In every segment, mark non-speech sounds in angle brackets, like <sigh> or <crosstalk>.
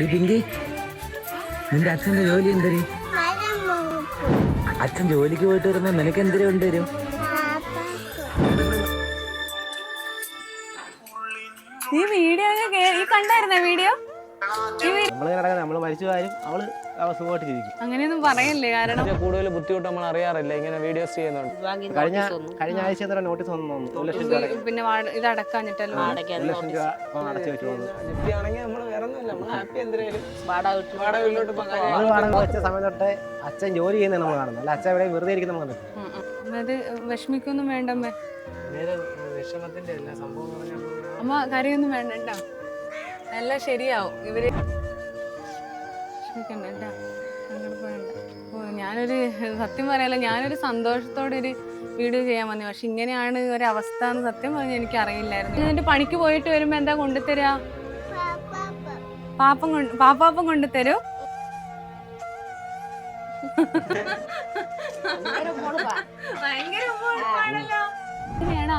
പിങ്കി നിന്റെ അച്ഛന്റെ ജോലി എന്തര്? അച്ഛൻ ജോലിക്ക് പോയിട്ട് വരുന്ന നിനക്ക് എന്തിനു കൊണ്ടുവരും ഈ വീഡിയോ ഈ കണ്ടായിരുന്ന വീഡിയോ? നമ്മളിങ്ങനെ കിടക്കാൻ നമ്മൾ മരിച്ചു കാര്യം അവൾ അവ സുഖമായിട്ട് ജീവിക്കും അങ്ങനെയൊന്നും പറയല്ലേ കാരണം കൂടുതൽ ബുദ്ധിമുട്ട് നമ്മൾ അറിയാറില്ല. ഇങ്ങനെ വീഡിയോസ് ചെയ്യുന്നുണ്ട്. കഴിഞ്ഞ കഴിഞ്ഞ ആഴ്ച എത്ര നോട്ടീസ് വന്നു തോന്നുന്നു? ഒരു ലക്ഷം രൂപ പിന്നെ വാട- ഇത് അടക്കാഞ്ഞിട്ടല്ലോ? ഒരു ലക്ഷം രൂപ ഇപ്പം അടച്ചു വെച്ച് വന്നു. ആണെങ്കിൽ നമ്മൾ വേറെ ഒന്നുമില്ല നമ്മൾ ഹാപ്പി എന്തിനേലും വാടക വീട്ടിലോട്ട് ഇപ്പം കാര്യം നമ്മൾ വാടക വെച്ച സമയം തൊട്ടേ അച്ഛൻ ജോലി ചെയ്യുന്ന നമ്മൾ കാണുന്നത്. അല്ല അച്ഛൻ ഇവിടെ വെറുതെ ഇരിക്കുന്ന നമ്മൾ കണ്ടിട്ടില്ല. ഉം, ഉം. അമ്മ ഇത് വിഷമിക്കൊന്നും വേണ്ടമ്മേ വിഷമത്തിന്റെ എല്ലാ സംഭവം അമ്മ കരയൊന്നും വേണ്ട കേട്ടോ. എല്ലാം ശരിയാവും. ഇവർ വിഷമിക്കണ്ട കേട്ടോ. സങ്കടപ്പെടണ്ട. ഞാനൊരു സത്യം പറയാലോ ഞാനൊരു സന്തോഷത്തോടെ ഒരു വീഡിയോ ചെയ്യാൻ വന്നു. പക്ഷെ ഇങ്ങനെയാണ് ഒരു അവസ്ഥ എന്ന് സത്യം പറഞ്ഞാൽ എനിക്ക് അറിയില്ലായിരുന്നു എന്നിട്ട് പണിക്ക് പോയിട്ട് വരുമ്പോ എന്താ കൊണ്ടുതരാ? പാപ്പം കൊണ്ട് പാപ്പാപ്പം കൊണ്ടുതരൂ. ഭയങ്കര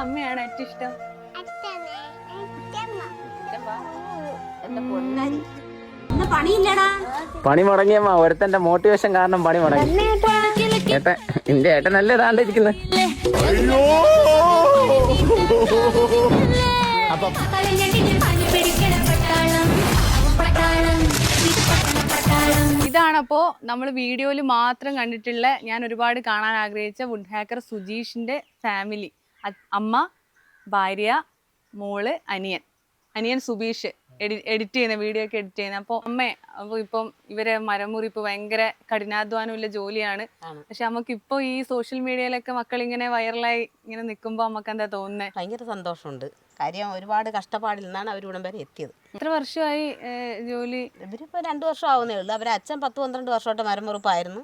അമ്മയാണ് ഏറ്റവും ഇഷ്ടം. പണി മുടങ്ങിയമ്മ ഒരുത്തന്റെ മോട്ടിവേഷൻ കാരണം പണി മുടങ്ങി. ഏട്ടൻ എന്റെ ഏട്ടൻ നല്ല ഇതാണ്ടിരിക്കുന്നത് അപ്പം ഇതാണപ്പോ നമ്മൾ വീഡിയോയിൽ മാത്രം കണ്ടിട്ടുള്ള ഞാൻ ഒരുപാട് കാണാൻ ആഗ്രഹിച്ച വുഡ് ഹാക്കർ സുജീഷിന്റെ ഫാമിലി അമ്മ ഭാര്യ മോൾ അനിയൻ. അനിയൻ സുബീഷ്. എഡിറ്റ് ചെയ്യുന്ന വീഡിയോ ഒക്കെ എഡിറ്റ് ചെയ്യുന്ന. അപ്പോൾ അമ്മേ അപ്പോൾ ഇപ്പം ഇവരെ മരമുറി ഇപ്പോൾ ഭയങ്കര കഠിനാധ്വാനമുള്ള ജോലിയാണ്. പക്ഷെ നമുക്ക് ഇപ്പോൾ ഈ സോഷ്യൽ മീഡിയയിലൊക്കെ മക്കൾ ഇങ്ങനെ വൈറലായി ഇങ്ങനെ നിൽക്കുമ്പോൾ നമുക്ക് എന്താ തോന്നുന്നത് ഭയങ്കര സന്തോഷമുണ്ട്. കാര്യം ഒരുപാട് കഷ്ടപ്പാടിൽ നിന്നാണ് അവർ ഇവിടം വരെ എത്തിയത്. എത്ര വർഷമായി ജോലി? ഇവരിപ്പോൾ രണ്ട് വർഷം ആവുന്നേ ഉള്ളൂ. അവരെ അച്ഛൻ പത്ത് പന്ത്രണ്ട് വർഷമായിട്ട് മരമുറിപ്പായിരുന്നു.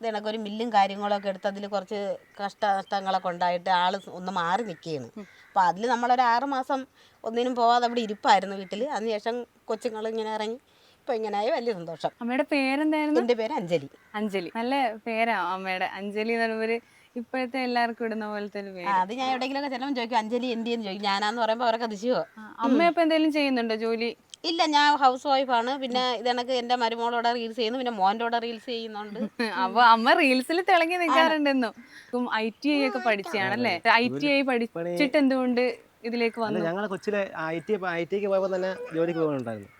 ഇത് ഒരു മില്ലും കാര്യങ്ങളൊക്കെ എടുത്ത് അതിൽ കുറച്ച് കഷ്ടനഷ്ടങ്ങളൊക്കെ ഉണ്ടായിട്ട് ആൾ ഒന്ന് മാറി നിൽക്കുകയാണ് അപ്പോൾ അതിൽ നമ്മളൊരു ആറ് മാസം ഒന്നിനും പോവാതെ അവിടെ ഇരിപ്പായിരുന്നു വീട്ടിൽ അതിനുശേഷം കൊച്ചുങ്ങൾ ഇങ്ങനെ ഇറങ്ങി ഇപ്പോൾ ഇങ്ങനെയായി വലിയ സന്തോഷം. അമ്മയുടെ പേരെന്തായിരുന്നു? എന്റെ പേര് അഞ്ജലി. അഞ്ജലി. നല്ല പേരാ അമ്മയുടെ. അഞ്ജലി എന്ന് പറയുമ്പോൾ ഇപ്പോഴത്തെ എല്ലാവർക്കും ഇടുന്ന പോലത്തെ ഒരു പേര്. അത് ഞാൻ എവിടെയെങ്കിലുമൊക്കെ ചിലപ്പോൾ ചോദിക്കും അഞ്ജലി എന്തിയെന്ന് ചോദിക്കും? ഞാനാന്ന് പറയുമ്പോൾ അവരൊക്കെ അതിശയോ അമ്മ ഇപ്പൊ എന്തെങ്കിലും ചെയ്യുന്നുണ്ടോ ജോലി? ഇല്ല ഞാൻ ഹൗസ് വൈഫാണ് പിന്നെ ഇതണക്ക് എന്റെ മരുമോളോടെ റീൽസ് ചെയ്യുന്നു. പിന്നെ മോന്റെ റീൽസ് ചെയ്യുന്നുണ്ട്. <laughs> അപ്പൊ അമ്മ റീൽസിൽ തിളങ്ങി നിൽക്കാറുണ്ടെന്നും. ഐ ടി ഐ ഒക്കെ പഠിച്ചാണല്ലേ? ഐ ടി ഐ പഠിച്ചിട്ട് എന്തുകൊണ്ട് ഇതിലേക്ക് വന്നു? ഞങ്ങൾ കൊച്ചിലെ ഐ ടി ഐ ടിക്ക് പോയപ്പോൾ തന്നെ ജോലിക്ക് പോകുന്നുണ്ടായിരുന്നു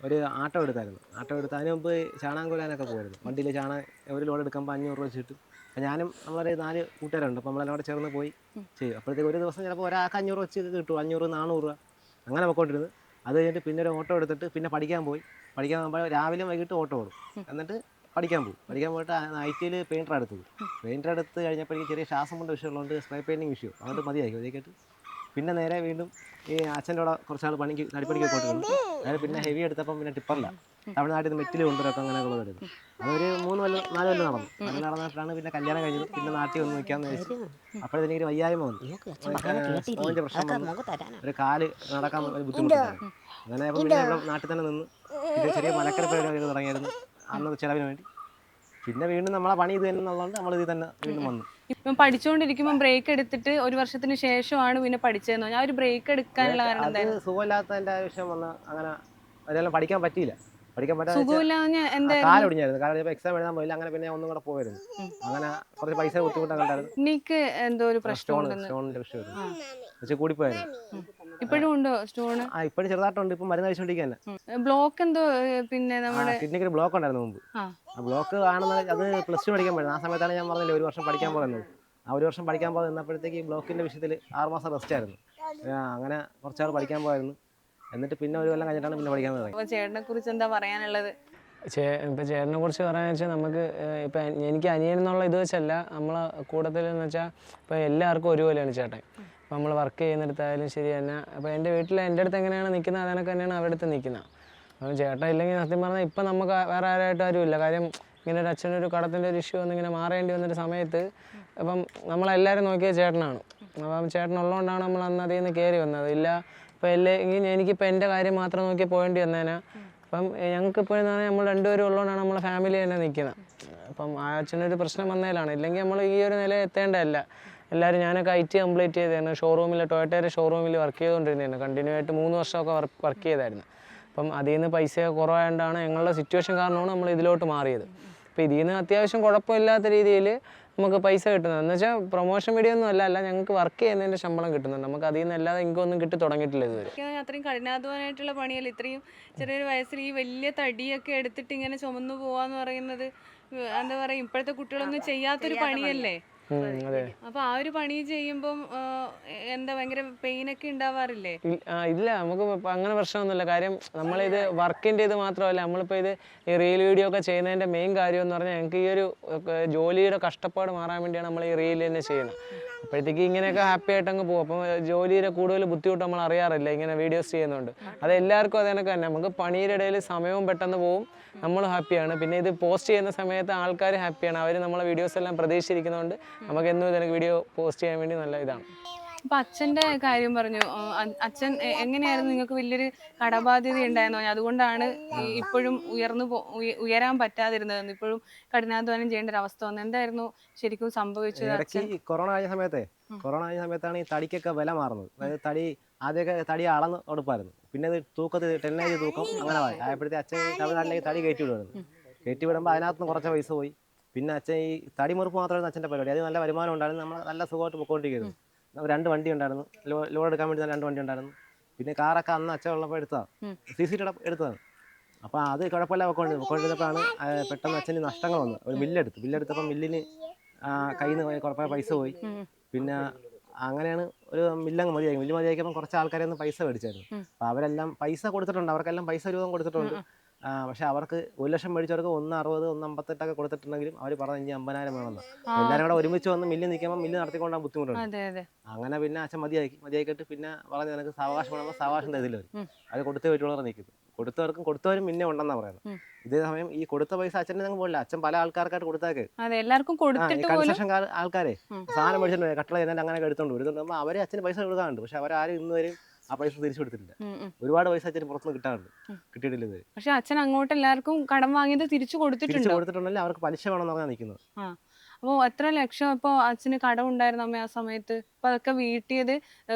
ഒരു ആട്ടോ എടുത്തായിരുന്നു. ആട്ടോ എടുത്ത് അതിന് മുമ്പ് ചാണകം കൊല്ലാനൊക്കെ പോയിരുന്നു. വണ്ടിയിൽ ചാണകം ഒരു ലോഡ് എടുക്കുമ്പോൾ അഞ്ഞൂറ് രൂപ വെച്ചിട്ട്. അപ്പം ഞാനും നമ്മളൊരു നാല് കൂട്ടുകാരുണ്ട്. അപ്പോൾ നമ്മളെല്ലാം കൂടെ ചേർന്ന് പോയി ചെയ്യും അപ്പോഴത്തേക്ക് ഒരു ദിവസം ചിലപ്പോൾ ഒരാൾക്ക് അഞ്ഞൂറ് വെച്ച് കിട്ടും. അഞ്ഞൂറ് നാനൂറ് രൂപ. അങ്ങനെ പൊക്കോണ്ടിരുന്നു അത് കഴിഞ്ഞിട്ട് പിന്നെ ഒരു ഓട്ടോ എടുത്തിട്ട് പിന്നെ പഠിക്കാൻ പോയി. പഠിക്കാൻ പോകുമ്പോൾ രാവിലെ വൈകിട്ട് ഓട്ടോ ഓടും. എന്നിട്ട് പഠിക്കാൻ പോകും പഠിക്കാൻ പോയിട്ട് ഐ ടിയിൽ പെയിന്റർ എടുത്തു പെയിന്റർ എടുത്ത് കഴിഞ്ഞപ്പോഴേക്കും ചെറിയ ശ്വാസം കൊണ്ട് വിഷയമുള്ളതുകൊണ്ട് സ്പ്രേ പെയിന്റിങ് വിഷയം അതുകൊണ്ട് മതിയായി. അതേക്കിട്ട് പിന്നെ നേരെ വീണ്ടും ഈ അച്ഛന്റെ കൂടെ കുറച്ചാൾ പണിക്ക് തടിപ്പണിക്ക് പോയിട്ടുണ്ട് അതായത് പിന്നെ ഹെവി എടുത്തപ്പം പിന്നെ ടിപ്പറില്ല. തമിഴ്നാട്ടിൽ നിന്ന് മെറ്റിൽ കൊണ്ടുവരൊക്കെ അങ്ങനെ ഉള്ളതായിരുന്നു അതൊരു മൂന്ന് കൊല്ലം നാല് കൊല്ലം നടന്നു. അങ്ങനെ നടന്നിട്ടാണ് പിന്നെ കല്യാണം കഴിഞ്ഞത്. പിന്നെ നാട്ടിൽ വന്ന് നിൽക്കാമെന്ന് വെച്ചു അപ്പോഴത്തേക്ക് ഒരു വയ്യായ്മ വന്നു. ഓന്റെ പ്രശ്നം വന്നു. ഒരു കാൽ നടക്കാൻ ഒരു ബുദ്ധിമുട്ടുണ്ടായിരുന്നു അങ്ങനെ പിന്നെ നാട്ടിൽ തന്നെ നിന്ന് പിന്നെ ചെറിയ മലക്കരപ്പുഴ തുടങ്ങിയായിരുന്നു. അന്ന് ചിലവിന് വേണ്ടി. പിന്നെ വീണ്ടും നമ്മളെ പണി ഇത് തന്നെ എന്നുള്ളതുകൊണ്ട് നമ്മൾ തന്നെ വീണ്ടും വന്നു. ഇപ്പം പഠിച്ചുകൊണ്ടിരിക്കുമ്പോൾ ബ്രേക്ക് എടുത്തിട്ട് ഒരു വർഷത്തിന് ശേഷമാണ് പിന്നെ പഠിച്ചതെന്ന് ഞാൻ ഒരു ബ്രേക്ക് എടുക്കാനുള്ള കാരണം എന്തായിരുന്നു? സുഖമില്ലാത്തതിന്റെ ആവശ്യം വന്ന് അങ്ങനെ അതെല്ലാം പഠിക്കാൻ പറ്റിയില്ല. പഠിക്കാൻ പറ്റാതെ കാലൊടിഞ്ഞായിരുന്നു എക്സാം എഴുതാൻ പോയില്ല. അങ്ങനെ പിന്നെ ഒന്നും കൂടെ പോയിരുന്നു അങ്ങനെ കുറച്ച് പൈസ എനിക്ക് എന്തോ ഒരു പ്രശ്നം സ്റ്റോൺ ഉണ്ടെന്ന്. സ്റ്റോണിന്റെ വിഷയമായിരുന്നു പക്ഷെ കൂടിപ്പോയായിരുന്നു. ഇപ്പോഴും ഉണ്ടോ സ്റ്റോണ്? ആ ഇപ്പോഴും ചെറുതായിട്ടുണ്ട്. ഇപ്പൊ മരുന്ന് കഴിച്ചുകൊണ്ടിരിക്കുക ബ്ലോക്ക് എന്തോ പിന്നെ നമ്മുടെ കിഡ്നിക്ക് ഒരു ബ്ലോക്ക് ഉണ്ടായിരുന്നു മുമ്പ്. ആ. ബ്ലോക്ക് ആണെന്ന് അത് പ്ലസ് ടു പഠിക്കാൻ പോയത് ആ സമയത്താണ് ഞാൻ പറഞ്ഞില്ല ഒരു വർഷം പഠിക്കാൻ പോകുന്നത്. ആ ഒരു വർഷം പഠിക്കാൻ പോയി നിന്നപ്പോഴത്തേക്ക് ഈ ബ്ലോക്കിന്റെ വിഷയത്തിൽ ആറ് മാസം റെസ്റ്റ് ആയിരുന്നു. അങ്ങനെ കുറച്ചാൾ പഠിക്കാൻ പോയായിരുന്നു. എന്നിട്ട് പിന്നെ ഒരു കൊല്ലം കഴിഞ്ഞിട്ടാണ് പിന്നെ പഠിക്കാൻ തുടങ്ങി ചേട്ടനെ കുറിച്ച് എന്താ പറയാനുള്ളത്? ചേ ഇപ്പം ചേട്ടനെ കുറിച്ച് പറയാന്ന് വെച്ചാൽ നമുക്ക് ഇപ്പം എനിക്ക് അനിയൻ എന്നുള്ള ഇത് വെച്ചല്ല നമ്മളെ കൂട്ടത്തിൽ എന്ന് വെച്ചാൽ ഇപ്പം എല്ലാവർക്കും ഒരുപോലെയാണ് ചേട്ടൻ. ഇപ്പം നമ്മൾ വർക്ക് ചെയ്യുന്നിടത്തായാലും ശരി തന്നെ. അപ്പോൾ എന്റെ വീട്ടിൽ എന്റെ അടുത്ത് എങ്ങനെയാണ് നിൽക്കുന്നത് അതിനൊക്കെ തന്നെയാണ് അവരുടെ അടുത്ത് നിൽക്കുന്നത് അപ്പം ചേട്ടൻ ഇല്ലെങ്കിൽ സത്യം പറഞ്ഞാൽ ഇപ്പം നമുക്ക് വേറെ ആരായിട്ട് ആരുമില്ല. കാര്യം ഇങ്ങനെ ഒരു അച്ഛനൊരു കടത്തിന്റെ ഒരു ഇഷ്യൂ വന്ന് ഇങ്ങനെ മാറേണ്ടി വന്നൊരു സമയത്ത് അപ്പം നമ്മളെല്ലാവരും നോക്കിയത് ചേട്ടനാണ്. അപ്പം ചേട്ടനുള്ളതുകൊണ്ടാണ് നമ്മൾ അന്ന് അതിൽ നിന്ന് കയറി വന്നത്. ഇല്ല ഇപ്പം അല്ലെങ്കിൽ എനിക്കിപ്പോൾ എന്റെ കാര്യം മാത്രം നോക്കി പോകേണ്ടി വന്നേനെ. അപ്പം ഞങ്ങൾക്ക് ഇപ്പോഴെന്ന് പറഞ്ഞാൽ നമ്മൾ രണ്ടുപേരും ഉള്ളതുകൊണ്ടാണ് നമ്മളെ ഫാമിലി തന്നെ നിൽക്കുന്നത് അപ്പം ആ അച്ഛനൊരു പ്രശ്നം വന്നതിലാണ് ഇല്ലെങ്കിൽ നമ്മൾ ഈ ഒരു നില എത്തേണ്ടതല്ല. എല്ലാവരും ഞാനൊക്കെ ഐ ടി കംപ്ലീറ്റ് ചെയ്തായിരുന്നു ഷോറൂമിൽ ടൊയറ്റയുടെ ഷോറൂമിൽ വർക്ക് ചെയ്തുകൊണ്ടിരുന്നതാണ് കണ്ടിന്യൂ ആയിട്ട് മൂന്ന് വർഷമൊക്കെ വർക്ക് വർക്ക് ചെയ്തായിരുന്നു. അപ്പം അതിൽ നിന്ന് പൈസ കുറവായതുകൊണ്ടാണ് ഞങ്ങളുടെ സിറ്റുവേഷൻ കാരണമാണ് നമ്മൾ ഇതിലോട്ട് മാറിയത്. അപ്പോൾ ഇതിൽ നിന്ന് അത്യാവശ്യം കുഴപ്പമില്ലാത്ത രീതിയിൽ നമുക്ക് പൈസ കിട്ടുന്നത്. എന്ന് വെച്ചാൽ പ്രൊമോഷൻ വീഡിയോ ഒന്നും അല്ല. അല്ല ഞങ്ങൾക്ക് വർക്ക് ചെയ്യുന്നതിന്റെ ശമ്പളം കിട്ടുന്നുണ്ട്. നമുക്ക് അതിൽ നിന്ന് അല്ലാതെ ഇൻകം ഒന്നും കിട്ടി തുടങ്ങിയിട്ടില്ല ഇതുവരെ. അത്രയും കഠിനാധ്വാനമായിട്ടുള്ള പണിയല്ല? ഇത്രയും ചെറിയൊരു വയസ്സിൽ ഈ വലിയ തടിയൊക്കെ എടുത്തിട്ട് ഇങ്ങനെ ചുമന്നു പോവാന്ന് പറയുന്നത് എന്താ പറയുക ഇപ്പോഴത്തെ കുട്ടികളൊന്നും ചെയ്യാത്തൊരു പണിയല്ലേ? അപ്പൊ ആ ഒരു പണി ചെയ്യുമ്പം എന്താ ഭയങ്കര പെയിൻ ഒക്കെ ഉണ്ടാവാറില്ലേ? ഇല്ല നമുക്ക് അങ്ങനെ പ്രശ്നമൊന്നുമില്ല. കാര്യം നമ്മളിത് വർക്കിന്റെ ഇത് മാത്രമല്ല നമ്മളിപ്പോ ഇത് ഈ റീൽ വീഡിയോ ഒക്കെ ചെയ്യുന്നതിന്റെ മെയിൻ കാര്യം എന്ന് പറഞ്ഞാൽ ഞങ്ങൾക്ക് ഈ ഒരു ജോലിയുടെ കഷ്ടപ്പാട് മാറാൻ വേണ്ടിയാണ് നമ്മൾ ഈ റീൽ തന്നെ ചെയ്യുന്നത്. അപ്പോഴത്തേക്ക് ഇങ്ങനെയൊക്കെ ഹാപ്പി ആയിട്ട് അങ്ങ് പോകും. അപ്പം ജോലിയുടെ കൂടുതൽ ബുദ്ധിമുട്ട് നമ്മൾ അറിയാറില്ല ഇങ്ങനെ വീഡിയോസ് ചെയ്യുന്നുണ്ട്. അത് എല്ലാവർക്കും അതേനൊക്കെ തന്നെ നമുക്ക് പണിയുടെ ഇടയിൽ സമയവും പെട്ടെന്ന് പോകും നമ്മൾ ഹാപ്പിയാണ് പിന്നെ ഇത് പോസ്റ്റ് ചെയ്യുന്ന സമയത്ത് ആൾക്കാർ ഹാപ്പിയാണ് അവർ നമ്മളെ വീഡിയോസ് എല്ലാം പ്രതീക്ഷിച്ചിരിക്കുന്നതുകൊണ്ട് നമുക്ക് എന്നും ഇതിനൊക്കെ വീഡിയോ പോസ്റ്റ് ചെയ്യാൻ വേണ്ടി നല്ല ഇതാണ്. അപ്പൊ അച്ഛന്റെ കാര്യം പറഞ്ഞു. അച്ഛൻ എങ്ങനെയായിരുന്നു നിങ്ങൾക്ക് വലിയൊരു കടബാധ്യത ഉണ്ടായിരുന്നു? അതുകൊണ്ടാണ് ഇപ്പോഴും ഉയർന്നു ഉയരാൻ പറ്റാതിരുന്നത് ഇപ്പോഴും കഠിനാധ്വാനം ചെയ്യേണ്ട ഒരു അവസ്ഥ വന്നു. എന്തായിരുന്നു ശരിക്കും സംഭവിച്ചത് കൊറോണ ആയ സമയത്തെ കൊറോണ ആയ സമയത്താണ് ഈ തടിക്കൊക്കെ വില മാറുന്നത്. അതായത് തടി ആദ്യമൊക്കെ തടി അളന്ന് കൊടുപ്പായിരുന്നു പിന്നെ അത് തൂക്കത്തിൽ ടെന്നേജ് തൂക്കം അങ്ങനെ ആയി ആയപ്പോഴത്തെ അച്ഛൻ തമിഴ്നാട്ടിലേക്ക് തടി കയറ്റി വിടുമായിരുന്നു കയറ്റി വിടുമ്പോൾ അതിനകത്ത് നിന്ന് കുറച്ച് പൈസ പോയി. പിന്നെ അച്ഛൻ ഈ തടി മുറിപ്പ് മാത്രമായിരുന്നു അച്ഛന്റെ പരിപാടി. അത് നല്ല വരുമാനം ഉണ്ടായിരുന്നു. നമ്മൾ നല്ല സുഖമായിട്ട് പൊക്കോണ്ടിരിക്കുന്നു. രണ്ട് വണ്ടി ഉണ്ടായിരുന്നു. ലോ ലോഡ് എടുക്കാൻ വേണ്ടി രണ്ട് വണ്ടി ഉണ്ടായിരുന്നു. പിന്നെ കാറൊക്കെ അന്ന് അച്ഛൻ ഉള്ളപ്പോൾ എടുത്തതാണ്. സി സി ടി എടുത്തതാണ്. അപ്പോൾ അത് കുഴപ്പമില്ല പൊക്കോണ്ട് പൊക്കോണ്ടിരുന്നപ്പോഴാണ് പെട്ടെന്ന് അച്ഛന് നഷ്ടങ്ങൾ വന്നത്. ഒരു മില്ലെടുത്ത് മില്ലെടുത്തപ്പോൾ മില്ലിന് കയ്യിൽ നിന്ന് കുറേ പൈസ പോയി. പിന്നെ അങ്ങനെയാണ് ഒരു മില്ലങ്ങ് മതിയായി. മില്ല് മതിയാക്കിയപ്പോൾ കുറച്ച് ആൾക്കാരെ ഒന്ന് പൈസ മേടിച്ചായിരുന്നു. അപ്പോൾ അവരെല്ലാം പൈസ കൊടുത്തിട്ടുണ്ട്. അവർക്കെല്ലാം പൈസ രൂപം കൊടുത്തിട്ടുണ്ട്. പക്ഷെ അവർക്ക് ഒരു ലക്ഷം മേടിച്ചവർക്ക് ഒന്ന് അറുപത് ഒന്ന് അമ്പത്തെട്ടൊക്കെ കൊടുത്തിട്ടുണ്ടെങ്കിലും അവർ പറഞ്ഞു ഇനി അമ്പതിനായിരം വേണമെന്ന്. എല്ലാവരും കൂടെ ഒരുമിച്ച് വന്ന് മില്ല് നിൽക്കുമ്പോൾ മില്ല് നടത്തിക്കൊണ്ടാൻ ബുദ്ധിമുട്ടുണ്ട്. അങ്ങനെ പിന്നെ അച്ഛൻ മതിയാക്കി മതിയാക്കിയിട്ട് പിന്നെ പറഞ്ഞു നിനക്ക് സാവകാശം വേണമെങ്കിൽ സാവകാശം തരുന്നില്ല അവർ അത് കൊടുത്തേ പറ്റുള്ളവർ നിൽക്കുന്നു കൊടുത്തവർക്കും കൊടുത്തവരും പിന്നെ ഉണ്ടെന്നാ പറയുന്നത്. ഇതേ സമയം ഈ കൊടുത്ത പൈസ അച്ഛന്റെ അങ്ങ് പോയില്ല അച്ഛൻ പല ആൾക്കാർക്കായിട്ട് കൊടുത്തേക്ക്. എല്ലാവർക്കും കൺസ്ട്രക്ഷൻ ആൾക്കാരെ. സാധനം മേടിച്ചിട്ടുണ്ട് കട്ടള ചെയ്യുന്നത് അങ്ങനെ എടുത്തോണ്ട് വരും. എടുത്തോണ്ട് അവരെ അച്ഛന് പൈസ കൊടുക്കാറുണ്ട്. പക്ഷെ അവരാരും ഇന്ന് വരെയും ആ പൈസ തിരിച്ചു കൊടുത്തിട്ടില്ല. ഒരുപാട് പൈസ അച്ഛന് പുറത്തുനിന്ന് കിട്ടാറുണ്ട്. കിട്ടിയിട്ടില്ല ഇതുവരെ പക്ഷെ അച്ഛൻ അങ്ങോട്ട് എല്ലാവർക്കും കടം വാങ്ങിയത് തിരിച്ചു കൊടുത്തിട്ടുണ്ടോ? കൊടുത്തിട്ടുണ്ടെങ്കിൽ അവർക്ക് പലിശ വേണമെന്നാണ് നിൽക്കുന്നത് അപ്പോൾ എത്ര ലക്ഷം ഇപ്പോൾ അച്ഛന് കടമുണ്ടായിരുന്നു അമ്മ ആ സമയത്ത്? അപ്പൊ അതൊക്കെ വീട്ടിയത്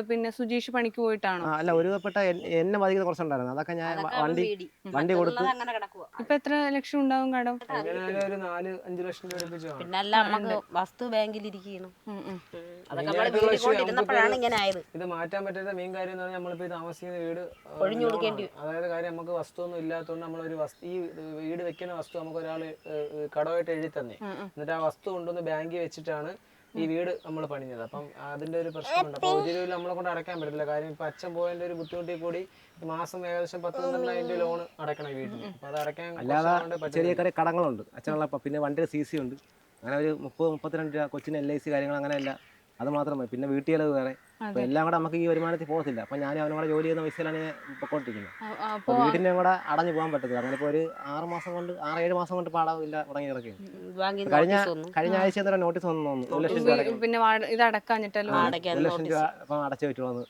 പിന്നെ സുജീഷ് പണിക്ക് പോയിട്ടാണോ? അല്ല ഒരു ഒരുപ്പെട്ട എന്നെ ബാധിക്കുന്ന കുറച്ചുണ്ടായിരുന്നു. അതൊക്കെ ഞാൻ വണ്ടി വണ്ടി കൊടുത്തു ഇപ്പൊ എത്ര ലക്ഷം ഉണ്ടാവും കടം? ഒരു നാല് അഞ്ച് ലക്ഷം പിന്നെ അല്ല നമുക്ക് വസ്തു ബാങ്കിൽ ഇരിക്കണം നമ്മൾ ഇത് മാറ്റാൻ പറ്റാത്ത മെയിൻ കാര്യം എന്ന് പറഞ്ഞാൽ നമ്മളിപ്പോ ഈ താമസിക്കുന്ന വീട് ഒഴിഞ്ഞു കൊടുക്കേണ്ടി അതായത് കാര്യം നമുക്ക് വസ്തു ഒന്നും ഇല്ലാത്തതുകൊണ്ട് നമ്മളൊരു വസ്തു ഈ വീട് വെക്കുന്ന വസ്തു നമുക്ക് ഒരാൾ കടമായിട്ട് എഴുതി തന്നെ എന്നിട്ട് ആ വസ്തു കൊണ്ടുവന്ന് ബാങ്കിൽ വെച്ചിട്ടാണ് ഈ വീട് നമ്മൾ പണിഞ്ഞത്. അപ്പം അതിന്റെ ഒരു പ്രശ്നമുണ്ട്. അപ്പോൾ ഒരു രൂപ നമ്മളെ കൊണ്ട് അടയ്ക്കാൻ പറ്റില്ല കാര്യം ഇപ്പൊ അച്ഛൻ പോയതിന്റെ ഒരു ബുദ്ധിമുട്ടിൽ കൂടി ഈ മാസം ഏകദേശം പത്ത് പന്ത്രണ്ടായിരം ലോൺ അടയ്ക്കണം ഈ വീട്ടിൽ അപ്പൊ അത് അടയ്ക്കാൻ അല്ലാതെ ചെറിയ. ചെറിയ കടങ്ങളുണ്ട്. അച്ഛനുള്ളപ്പോൾ പിന്നെ വണ്ടിയുടെ സി സി ഉണ്ട്. അങ്ങനെ ഒരു മുപ്പത് മുപ്പത്തിരണ്ട് രൂപ കൊച്ചിന് എൽ ഐ സി കാര്യങ്ങൾ അങ്ങനെയല്ല. അത് മാത്രമേ മതി. പിന്നെ വീട്ടിൽ ചിലവ് വേറെ. അപ്പോൾ എല്ലാം കൂടെ നമുക്ക് ഈ വരുമാനത്തിൽ പോകത്തില്ല. അപ്പൊ ഞാൻ അവനും കൂടെ ജോലി ചെയ്യുന്ന പൈസയിലാണ് ഞാൻ പൊക്കോണ്ടിരിക്കുന്നത്. അപ്പൊ വീട്ടിന്റെ കൂടെ അടഞ്ഞു പോകാൻ പറ്റത്തില്ല. അങ്ങനെ ഇപ്പൊ ഒരു ആറ് മാസം കൊണ്ട് ആറ് ഏഴ് മാസം കൊണ്ട് പാടാവില്ല ഇല്ല തുടങ്ങി ബാങ്കിൽ കഴിഞ്ഞ കഴിഞ്ഞ ആഴ്ച എന്തൊരു നോട്ടീസ് വന്നു തോന്നുന്നു. ഒരു ലക്ഷം രൂപ പിന്നെ ഇത് അടക്കാഞ്ഞിട്ടല്ലോ ഒരു ലക്ഷം രൂപ അപ്പം അടച്ചു പറ്റുള്ളൂ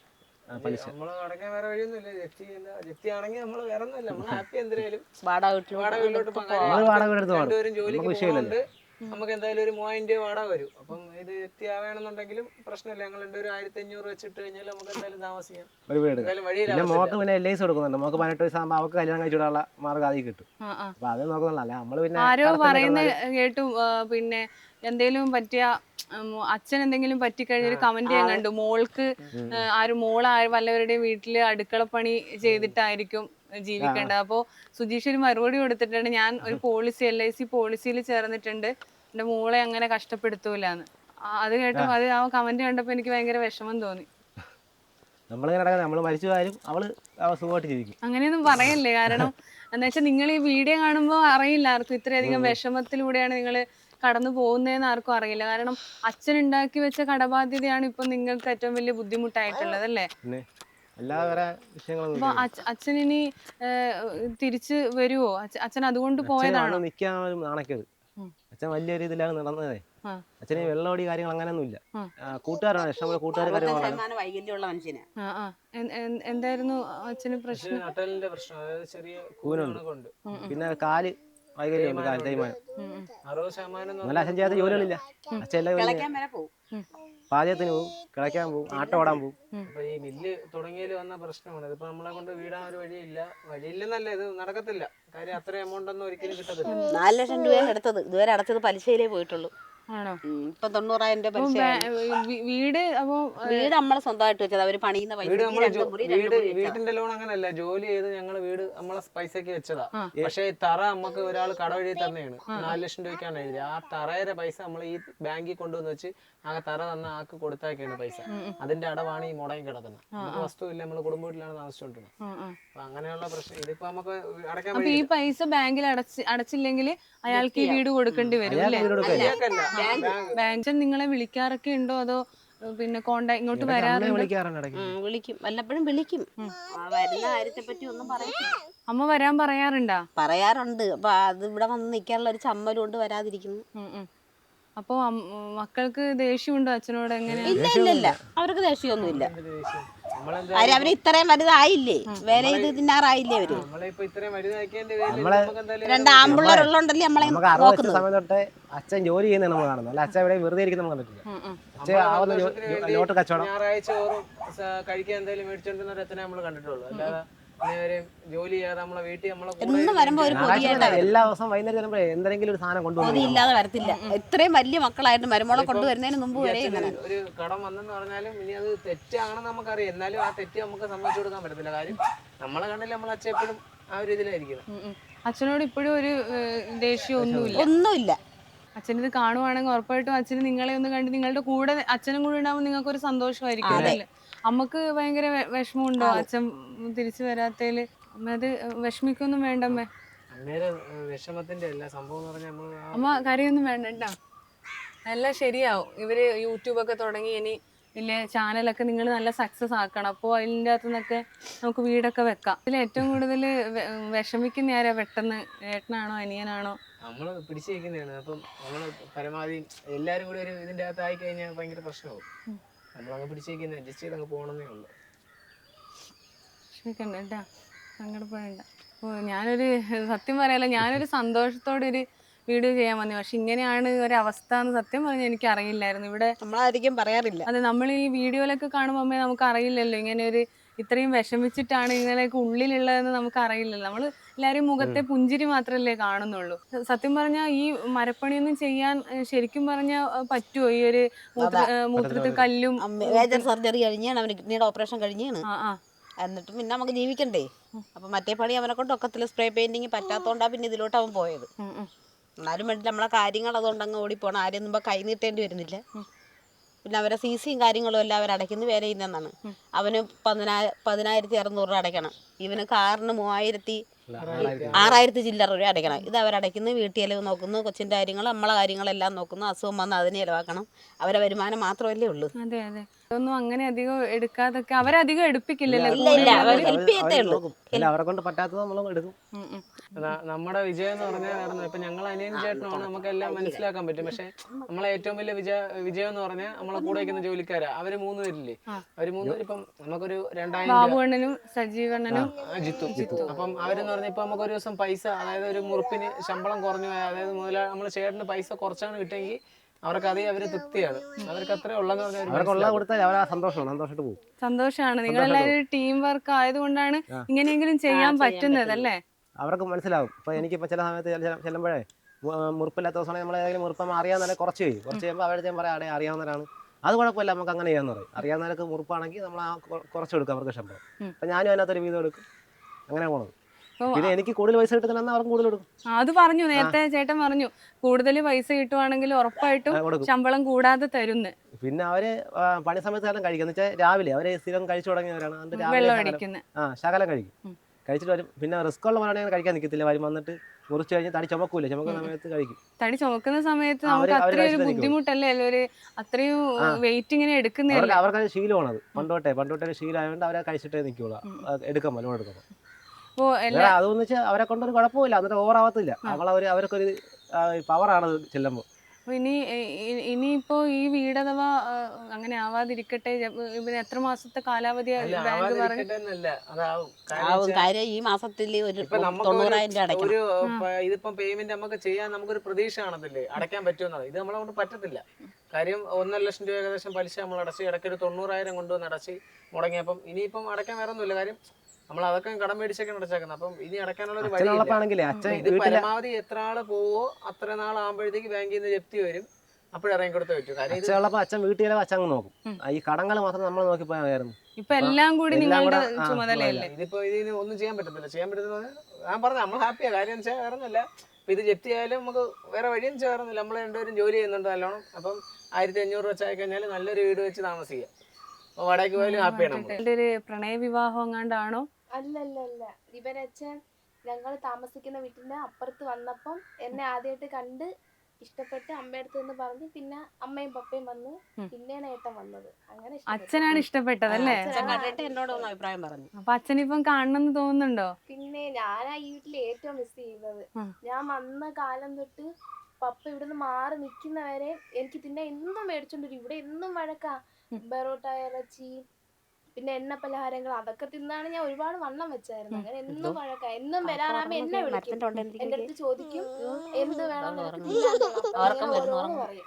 പലിശ. നമ്മൾ അടയ്ക്കാൻ വേറെ വഴിയൊന്നുമില്ല. ജപ്തി ജപ്തി ആണെങ്കിൽ നമ്മൾ വേറെ ഒന്നുമില്ല നമ്മൾ ഹാപ്പി എന്തായാലും വാടക വാടക വീട്ടിലോട്ട് വീട്ടിലോട്ട് വാടക വീട് എടുത്ത് മാറും ജോലിക്ക് വിഷയമില്ലല്ലോ. നമുക്ക് എന്തായാലും ഒരു മൂവായിരം രൂപ വാടക വരും. അപ്പം ഇത് ജപ്തി ആവേണമെന്നുണ്ടെങ്കിലും പ്രശ്നമില്ല. ഞങ്ങൾ ഒരു ആയിരത്തി അഞ്ഞൂറ് വെച്ചിട്ട് കഴിഞ്ഞാൽ നമുക്ക് എന്തായാലും താമസിക്കാം. ഒരു വീട് പിന്നെ വഴിയില്ല മോക്ക് പിന്നെ എൽ ഐ സി കൊടുക്കുന്നുണ്ട് മോക്ക് പതിനെട്ട് വയസ്സാകുമ്പോൾ അവർക്ക് കല്യാണം കഴിച്ചുവിടാനുള്ള മാർഗം അതിൽ കിട്ടും. അപ്പോൾ അത് നോക്കുന്നില്ല നമ്മൾ നമ്മൾ പിന്നെ ആരോ പറയുന്ന കേട്ടു പിന്നെ എന്തെങ്കിലും പറ്റിയ അച്ഛൻ എന്തെങ്കിലും പറ്റിക്കഴിഞ്ഞ ഒരു കമന്റ് ഞാൻ കണ്ടു. മോൾക്ക് ആ, ആരും മോൾ ആരും വല്ലവരുടെയും വീട്ടിൽ അടുക്കളപ്പണി ചെയ്തിട്ടായിരിക്കും ജീവിക്കേണ്ടത് അപ്പോ സുജീഷ് ഒരു മറുപടി കൊടുത്തിട്ടുണ്ട്. ഞാൻ ഒരു പോളിസി എൽ ഐ സി പോളിസിയിൽ ചേർന്നിട്ടുണ്ട്. എന്റെ മോളെ അങ്ങനെ കഷ്ടപ്പെടുത്തൂലെന്ന്. അത് കേട്ടപ്പോ അത് ആ കമന്റ് കണ്ടപ്പോ എനിക്ക് ഭയങ്കര വിഷമം തോന്നി. നമ്മളിങ്ങനെ നമ്മൾ മരിച്ചു അവൾ സുഖമായിട്ട് ജീവിക്കും. അങ്ങനെയൊന്നും പറയല്ലേ. കാരണം എന്താ വെച്ചാൽ നിങ്ങൾ ഈ വീഡിയോ കാണുമ്പോൾ അറിയില്ല ആർക്കും ഇത്രയധികം വിഷമത്തിലൂടെയാണ് നിങ്ങൾ കടന്നു പോകുന്നതെന്ന് ആർക്കും അറിയില്ല. കാരണം അച്ഛൻ ഉണ്ടാക്കി വെച്ച കടബാധ്യതയാണ് ഇപ്പൊ നിങ്ങൾക്ക് ഏറ്റവും വലിയ ബുദ്ധിമുട്ടായിട്ടുള്ളത് അല്ലേ? അപ്പൊ അച്ഛൻ ഇനി തിരിച്ചു വരുവോ? അച്ഛൻ അതുകൊണ്ട് പോയതാണോ? നിക്കാനും നാണക്കത് അച്ഛൻ വലിയൊരു ഇതിലാണ് നടന്നതേ. അച്ഛന് വെള്ളമടി കാര്യങ്ങൾ അങ്ങനെയൊന്നും ഇല്ല. കൂട്ടുകാരാണ് ഇഷ്ടംപോലെ കൂട്ടുകാരെ വൈകല്യമുള്ള മനുഷ്യനാ. എന്തായിരുന്നു അച്ഛന് പ്രശ്നം? കൂനുണ്ട്. പിന്നെ കാൽ വൈകല്യമുണ്ട് കാൽ തേയ്മാനം. അറുപത് ശതമാനം നല്ല അച്ഛൻ ചെയ്യാത്ത ജോലികളില്ല അച്ഛൻ എല്ലാ പാചകത്തിന് പോകും കിളയ്ക്കാൻ പോകും ആട്ടം ഓടാൻ പോകും അപ്പൊ ഈ മില്ല് തുടങ്ങിയതിൽ വന്ന പ്രശ്നമാണ്. ഇതിപ്പോ നമ്മളെ കൊണ്ട് വീടാൻ ഒരു വഴിയില്ല. വഴിയില്ലെന്നല്ല ഇത് നടക്കത്തില്ല. കാര്യം അത്ര എമൗണ്ട് ഒന്നും ഒരിക്കലും കിട്ടത്തില്ല. നാല് ലക്ഷം രൂപ എടുത്തത്. ഇതുവരെ അടച്ചത് പലിശയിലേ പോയിട്ടുള്ളൂ. ആണോ? ഇപ്പൊ തൊണ്ണൂറായിരം രൂപ പലിശ വീട് അപ്പൊ വീട് നമ്മളെ സ്വന്തമായിട്ട് വെച്ചത്. അവർ പണിയുന്ന പൈസ വീട് നമ്മളെ രണ്ട് ജോ- വീട് വീട്ടിന്റെ ലോൺ അങ്ങനല്ല. ജോലി ചെയ്ത് ഞങ്ങൾ വീട് നമ്മളെ പൈസക്ക് വെച്ചതാ. പക്ഷെ ഈ തറ നമുക്ക് ഒരാൾ കടവഴി തന്നെയാണ്. നാല് ലക്ഷം രൂപയ്ക്കാണ് എഴുതി ആ തറയുടെ പൈസ നമ്മൾ ഈ ബാങ്കിൽ കൊണ്ടുവന്ന് വെച്ച് ആ തറ തന്ന ആക്ക് കൊടുത്താക്കിയാണ് പൈസ. അതിന്റെ അടവാണ് ഈ മുടങ്ങി കിടക്കുന്നത് നമുക്ക് വസ്തുവില്ല നമ്മൾ കുടുംബ വീട്ടിലാണ് താമസിച്ചോണ്ടിരുന്നത്. അപ്പൊ അങ്ങനെയുള്ള പ്രശ്നം ഇതിപ്പോ നമുക്ക് അടയ്ക്കാൻ അപ്പൊ ഈ പൈസ ബാങ്കിൽ അടച്ച് അടച്ചില്ലെങ്കിൽ അയാൾക്ക് ഈ വീട് കൊടുക്കേണ്ടി വരും അല്ലേ? ബാങ്ക് നിങ്ങളെ വിളിക്കാറൊക്കെ ഉണ്ടോ അതോ പിന്നെ കോണ്ടാക്ട് ഇങ്ങോട്ട് വരാറുണ്ട്? വിളിക്കും. വല്ലപ്പോഴും വിളിക്കും. വരുന്ന കാര്യത്തെ പറ്റി ഒന്നും പറയത്തില്ല. അമ്മ വരാൻ പറയാറുണ്ടാ? പറയാറുണ്ട്. അപ്പൊ അത് ഇവിടെ വന്ന് നിക്കാനുള്ള ഒരു ചമ്മലും കൊണ്ട് വരാതിരിക്കുന്നു. അപ്പൊ മക്കൾക്ക് ദേഷ്യമുണ്ടോ അച്ഛനോട് എങ്ങനെ? ഇല്ല ഇല്ല ഇല്ല. അവർക്ക് ദേഷ്യമൊന്നുമില്ല. കാര്യം അവർ ഇത്രയും വലുതായില്ലേ? വേല ചെയ്ത് തിന്നാറായില്ലേ അവർ? നമ്മളെ- രണ്ട് ആമ്പിള്ളേരുള്ളോണ്ടല്ലേ നമ്മളെ നമുക്ക് അറുപത് നോക്കുന്നത്? സമയം തൊട്ടേ അച്ഛൻ ജോലി ചെയ്യുന്നത് നമ്മൾ കാണുന്നത്. അല്ല അച്ഛൻ ഇവിടെ വെറുതെ ഇരിക്കുന്ന നമ്മൾ കണ്ടിട്ടില്ല. അച്ഛൻ ആവുന്ന ജോ- ജോ- ലോട്ട് കച്ചവടം. ഞായറാഴ്ച സ- കഴിക്കാൻ എന്തെങ്കിലും മേടിച്ചോണ്ടിരുന്ന ഒരു അച്ഛനെ നമ്മൾ കണ്ടിട്ടുള്ളൂ. അല്ലാതെ ജോലി ചെയ്യാതെ നമ്മളെ വീട്ടിൽ നമ്മളെ കൂടെ എന്ന് വരുമ്പോ ഒരു പൊതിയായിട്ടാ എല്ലാ ദിവസവും വൈകുന്നേരം വരുമ്പോഴേ എന്തെങ്കിലും ഒരു സാധനം പൊതി കൊണ്ടുവന്നു ഇല്ലാതെ വരത്തില്ല. ഇത്രയും വലിയ മക്കളായിട്ട് മരുമോളെ കൊണ്ടുവരുന്നതിന് മുമ്പ് വരെ ഇങ്ങനെ. ഒരു കടം വന്നെന്ന് പറഞ്ഞാലും ഇനി അത് തെറ്റാണെന്ന് നമുക്കറിയാം. എന്നാലും ആ തെറ്റ് നമുക്ക് സമ്മതിച്ചു കൊടുക്കാൻ പറ്റത്തില്ല. കാര്യം നമ്മളെ കണ്ടില്ല നമ്മൾ അച്ഛൻ എപ്പോഴും ആ ഒരു ഇതിലായിരിക്കും ഉം, ഉം. അച്ഛനോട് ഇപ്പോഴും ഒരു ഏഹ്, ദേഷ്യം ഒന്നുമില്ല. ഒന്നുമില്ല. അച്ഛൻ ഇത് കാണുവാണെങ്കിൽ ഉറപ്പായിട്ടും അച്ഛന് നിങ്ങളെ ഒന്ന് കണ്ട് നിങ്ങളുടെ കൂടെ അച്ഛനും കൂടെ ഉണ്ടാവുമ്പോൾ നിങ്ങൾക്ക് ഒരു സന്തോഷമായിരിക്കും അല്ലേ? അമ്മയ്ക്ക് ഭയങ്കര വിഷമമുണ്ടോ? അച്ഛൻ തിരിച്ചു വരാത്തേൽ? അമ്മ അത് വിഷമിക്കൊന്നും വേണ്ടമ്മേ. വിഷമത്തിന്റെ അല്ല സംഭവം അമ്മ കാര്യൊന്നും വേണ്ട കേട്ടോ. എല്ലാം ശരിയാവും. ഇവർ യൂട്യൂബ് ഒക്കെ തുടങ്ങി ഇനി വലിയ ചാനലൊക്കെ നിങ്ങൾ നല്ല സക്സസ് ആക്കണം. അപ്പോൾ അതിന്റെ അകത്തു നിന്നൊക്കെ നമുക്ക് വീടൊക്കെ വെക്കാം. ഇതിൽ ഏറ്റവും കൂടുതൽ വിഷമിക്കുന്ന ആരാ? പെട്ടെന്ന് ഏട്ടനാണോ അനിയനാണോ? നമ്മൾ പിടിച്ചു അപ്പം നമ്മൾ പരമാവധി എല്ലാവരും കൂടി ഒരു ഇതിന്റെ അകത്തായി കഴിഞ്ഞാൽ ഭയങ്കര പ്രശ്നമാവും. നമ്മളങ്ങ് പിടിച്ചു വെക്കുന്നത് അഡ്ജസ്റ്റ് ചെയ്ത് അങ്ങ് പോകണമെന്നേ ഉള്ളൂ. വിഷമിക്കണ്ട കേട്ടോ. സങ്കടപ്പെടണ്ട ഓ ഞാനൊരു സത്യം പറയാലോ ഞാനൊരു സന്തോഷത്തോടെ ഒരു വീഡിയോ ചെയ്യാൻ വന്നു. പക്ഷെ ഇങ്ങനെയാണ് ഒരു അവസ്ഥ എന്ന് സത്യം പറഞ്ഞാൽ എനിക്ക് അറിയില്ലായിരുന്നു ഇവിടെ നമ്മളായിരിക്കും പറയാറില്ല. അതെ നമ്മൾ ഈ വീഡിയോയിലൊക്കെ കാണുമ്പോൾ നമുക്ക് അറിയില്ലല്ലോ ഇങ്ങനെ ഒരു ഇത്രയും വിഷമിച്ചിട്ടാണ് ഇങ്ങനെയൊക്കെ ഉള്ളിലുള്ളതെന്ന് നമുക്ക് അറിയില്ലല്ലോ നമ്മൾ എല്ലാവരും മുഖത്തെ പുഞ്ചിരി മാത്രമല്ലേ കാണുന്നുള്ളൂ. സത്യം പറഞ്ഞാൽ ഈ മരപ്പണിയൊന്നും ചെയ്യാൻ ശരിക്കും പറഞ്ഞാൽ പറ്റുമോ ഈ ഒരു മൂത്രത്തിൽ കല്ലും മേജർ സർജറി കഴിഞ്ഞാണ് അവന് കിഡ്നിയുടെ ഓപ്പറേഷൻ കഴിഞ്ഞാണ്. എന്നിട്ട് പിന്നെ നമുക്ക് ജീവിക്കണ്ടേ? അപ്പൊ മറ്റേ പണി അവനെ കൊണ്ട് ഒക്കത്തിൽ സ്പ്രേ പെയിന്റിങ് പറ്റാത്തോണ്ടാ പിന്നെ ഇതിലോട്ട് അവൻ പോയത്. എന്നാലും വേണ്ടി നമ്മളെ കാര്യങ്ങൾ അതുകൊണ്ട് അങ്ങ് ഓടിപ്പോണം. ആരെയും മുമ്പ് കൈ നീട്ടേണ്ടി വരുന്നില്ല. പിന്നെ അവരെ സി സിയും കാര്യങ്ങളും എല്ലാം അവർ അടയ്ക്കുന്ന വേറെ ഇന്നാണ് അവന് പതിനാ പതിനായിരത്തി അറുന്നൂറ് രൂപ അടയ്ക്കണം. ഇവന് കാറിന് മൂവായിരത്തി ആറായിരത്തി. ചില്ലറ രൂപ അടയ്ക്കണം. ഇത് അവരടയ്ക്കുന്നു വീട്ടിൽ ചെലവ് നോക്കുന്നു കൊച്ചിന്റെ കാര്യങ്ങൾ നമ്മളെ കാര്യങ്ങളെല്ലാം നോക്കുന്നു അസുഖം വന്ന് അതിനെ ചിലവാക്കണം. അവരെ വരുമാനം മാത്രമല്ലേ ഉള്ളൂ. അതെ അങ്ങനെ അധികം എടുക്കാതൊക്കെ അവരധികം എടുപ്പിക്കില്ലല്ലോ ഇല്ല ഇല്ല അവർ കൂടുതലുള്ളവര്. ഹെൽപ്പ് ചെയ്യത്തേ ഉള്ളൂ. അല്ല അവരെ കൊണ്ട് പറ്റാത്തത് നമ്മൾ എടുക്കും. ന- നമ്മുടെ വിജയം എന്ന് പറഞ്ഞാൽ നടന്നു ഇപ്പൊ ഞങ്ങൾ അനിയൻ ചേട്ടനാണ് നമുക്ക് എല്ലാം മനസ്സിലാക്കാൻ പറ്റും. പക്ഷെ നമ്മളെ ഏറ്റവും വലിയ വിജയ വിജയം എന്ന് പറഞ്ഞാൽ നമ്മളെ കൂടെ വയ്ക്കുന്ന ജോലിക്കാരാ. അവർ മൂന്ന് പേരില്ലേ? അവർ മൂന്ന് പേര് ഇപ്പം നമുക്കൊരു രണ്ടായിരം രൂപ. ബാബുവണ്ണനും സജീവണ്ണനും ആ, ജിത്തു. അപ്പം അവരെന്ന് പറഞ്ഞാൽ ഇപ്പൊ നമുക്ക് ഒരു ദിവസം പൈസ അതായത് ഒരു മുറുപ്പിന് ശമ്പളം കുറഞ്ഞു പോയാൽ അതായത് മുതലാ നമ്മൾ ചേട്ടന് പൈസ കുറച്ചാണ് കിട്ടിയെങ്കിൽ അവർക്ക് അതേ അവർ തൃപ്തിയാണ്. അവർക്ക് അത്രേ ഉള്ളെന്ന് പറഞ്ഞാൽ അവർ അവർക്കുള്ള മനസ്സിലാക്കും. കൊടുത്താൽ അവർ ആ സന്തോഷമാണ് സന്തോഷമായിട്ട് പോകും. സന്തോഷമാണ്. നിങ്ങളെല്ലാവരും ടീം വർക്ക് ആയതുകൊണ്ടാണ് ഇങ്ങനെയെങ്കിലും ചെയ്യാൻ പറ്റുന്നത് അല്ലേ? അവർക്ക് മനസ്സിലാവും. ഇപ്പൊ എനിക്കിപ്പോ ചില സമയത്ത് ചെല്ല- ചെല്ലുമ്പോഴേ മുറിപ്പില്ലാത്ത ദിവസമാണെങ്കിൽ നമ്മൾ ഏതെങ്കിലും മുറിപ്പം അറിയാവുന്ന കുറച്ച് കഴിയും കുറച്ച് കഴിയുമ്പോൾ അവരുടെ പറയാം അവിടെ അറിയാവുന്നവരാണ്. അത് കുഴപ്പമില്ല നമുക്ക് അങ്ങനെ ചെയ്യാന്ന് പറയും. അറിയാവുന്നവർക്ക് മുറിപ്പാണെങ്കിൽ നമ്മൾ ആ കുറച്ച് കൊടുക്കും അവർക്ക് ശമ്പളം. അപ്പൊ ഞാനും അതിനകത്തൊരു വീതം എടുക്കും. അങ്ങനെ പോണത്. പിന്നെ എനിക്ക് കൂടുതൽ പൈസ കിട്ടുന്നില്ല അവർക്ക് കൂടുതൽ കൊടുക്കും? അത് പറഞ്ഞു. നേരത്തെ ചേട്ടൻ പറഞ്ഞു കൂടുതൽ പൈസ കിട്ടുവാണെങ്കിൽ ഉറപ്പായിട്ടും ശമ്പളം കൂടാതെ തരുന്ന്. പിന്നെ അവർ പണി സമയത്ത് കാലം കഴിക്കും വെച്ചാൽ രാവിലെ അവർ സ്ഥിരം കഴിച്ചു തുടങ്ങിയവരാണ്. ആ ശകലം കഴിക്കും. കഴിച്ചിട്ട് വരും. പിന്നെ റിസ്ക് ഉള്ള പറയുന്നത് കഴിക്കാൻ നിൽക്കത്തില്ല വരും വന്നിട്ട് മുറിച്ച് കഴിഞ്ഞ് തടി ചുമക്കൂല. ചുമക്കുന്ന സമയത്ത് കഴിക്കും. തടി ചുമക്കുന്ന സമയത്ത് നമുക്ക് അത്രയും ഒരു ബുദ്ധിമുട്ടല്ലേ? ഒരു അത്രയും. വെയിറ്റ് ഇങ്ങനെ എടുക്കുന്നില്ല അവർക്ക് ശീലമാണത്. പണ്ടോട്ടെ പണ്ടോട്ടെ ശീലമായതുകൊണ്ട് അവരെ കഴിച്ചിട്ടേ നിൽക്കുള്ളൂ എടുക്കാൻ പോലും എടുക്കുമ്പോൾ എല്ലാ അതെന്ന് വെച്ചാൽ അവരെ കൊണ്ടൊരു കുഴപ്പമില്ല എന്നിട്ട് ഓവർ ആവത്തില്ല നമ്മൾ അവർ അവർക്കൊരു പവറാണ് ചെല്ലുമ്പോൾ ഇനി ഇനിയിപ്പോ ഈ വീട് അഥവാ അങ്ങനെ ആവാതിരിക്കട്ടെ ഇവന് എത്ര മാസത്തെ കാലാവധി ബാങ്ക് പറഞ്ഞു കാര്യം ഈ മാസത്തിൽ ഒരു തൊണ്ണൂറായിരം ഒരു- ഇതിപ്പം പേയ്മെന്റ് നമുക്ക് ചെയ്യാൻ നമുക്കൊരു പ്രതീക്ഷ അടയ്ക്കാൻ പറ്റുമെന്നത്. ഇത് നമ്മളെ കൊണ്ട് പറ്റത്തില്ല. കാര്യം ഒന്നര ലക്ഷം രൂപ ഏകദേശം പലിശ നമ്മൾ അടച്ച് ഇടയ്ക്ക് ഒരു തൊണ്ണൂറായിരം കൊണ്ടുവന്ന് അടച്ച് മുടങ്ങിയപ്പം ഇനിയിപ്പം അടയ്ക്കാൻ വേറെ ഒന്നുമില്ല കാര്യം നമ്മൾ അതൊക്കെ കടം മേടിച്ചൊക്കെ അടച്ചേക്കുന്നത് അപ്പം ഇനി അടക്കാനുള്ള ഒരു അച്ഛനുള്ളപ്പാണെങ്കിലേ അച്ഛൻ ഇത് വീട്ടിലെ പരമാവധി എത്ര ആൾ പോവോ അത്ര നാളാകുമ്പോഴത്തേക്ക് ബാങ്കിൽ നിന്ന് ജപ്തി വരും. അപ്പോഴിറങ്ങി കൊടുത്ത് പറ്റും. കാര്യം അച്ഛൻ വീട്ടിലെ അച്ഛൻ നോക്കും. ഈ കടങ്ങൾ മാത്രം നമ്മൾ നോക്കി പോയായിരുന്നു ഇപ്പൊ എല്ലാം കൂടി നിങ്ങളുടെ ചുമതലയല്ലേ? ഇതിപ്പോ ഇതിന് ഒന്നും ചെയ്യാൻ പറ്റത്തില്ല. ചെയ്യാൻ പറ്റുന്നത് ഞാൻ പറഞ്ഞു നമ്മൾ ഹാപ്പിയാ കാര്യം വെച്ചാൽ വേറെ ഇപ്പൊ ഇത് ജപ്തി ആയാലും നമുക്ക് വേറെ വഴിയും ചേർന്നില്ല നമ്മൾ രണ്ടുപേരും ജോലി ചെയ്യുന്നുണ്ട് നല്ലോണം. അപ്പം ആയിരത്തി അഞ്ഞൂറ് വെച്ചായി കഴിഞ്ഞാൽ നല്ലൊരു വീട് വെച്ച് താമസിക്കാം. അപ്പൊ വാടകയ്ക്ക് പോയാലും ഹാപ്പിയാണ് ഒരു പ്രണയ വിവാഹം എങ്ങാണ്ടാണോ അല്ലല്ലല്ല. ഇവരച്ഛൻ ഞങ്ങൾ താമസിക്കുന്ന വീട്ടിന്റെ അപ്പുറത്ത് വന്നപ്പം എന്നെ ആദ്യമായിട്ട് കണ്ട് ഇഷ്ടപ്പെട്ട് അമ്മയടുത്ത് നിന്ന് പറഞ്ഞ്. പിന്നെ അമ്മയും പപ്പയും വന്ന്. പിന്നെയാണ് ഏട്ടൻ വന്നത്. അങ്ങനെ. അച്ഛനാണ് ഇഷ്ടപ്പെട്ടത് അല്ലേ? അച്ഛൻ കണ്ടിട്ട് എന്നോട് ഒന്ന് അഭിപ്രായം പറഞ്ഞു. അപ്പൊ അച്ഛനിപ്പം കാണണമെന്ന് തോന്നുന്നുണ്ടോ? പിന്നെ ഞാനാ ഈ വീട്ടിൽ ഏറ്റവും മിസ് ചെയ്യുന്നത്. ഞാൻ വന്ന കാലം തൊട്ട് പപ്പ ഇവിടുന്ന് മാറി നിൽക്കുന്നവരെ എനിക്ക് പിന്നെ എന്നും മേടിച്ചോണ്ടിരിക്കും ഇവിടെ എന്നും വഴക്കാ. ബെറോട്ട ഇറച്ചി പിന്നെ എണ്ണ പലഹാരങ്ങൾ അതൊക്കെ തിന്നാണ് ഞാൻ ഒരുപാട് വണ്ണം വെച്ചായിരുന്നു. അങ്ങനെ എന്നും വഴക്കാ. എന്നും വരാറാമ എന്നെ വിളിക്കും. എന്റെ അടുത്ത് ചോദിക്കും എന്ത് വേണം നിനക്ക്? തിന്നാൻ ഓരോന്ന് പറയും.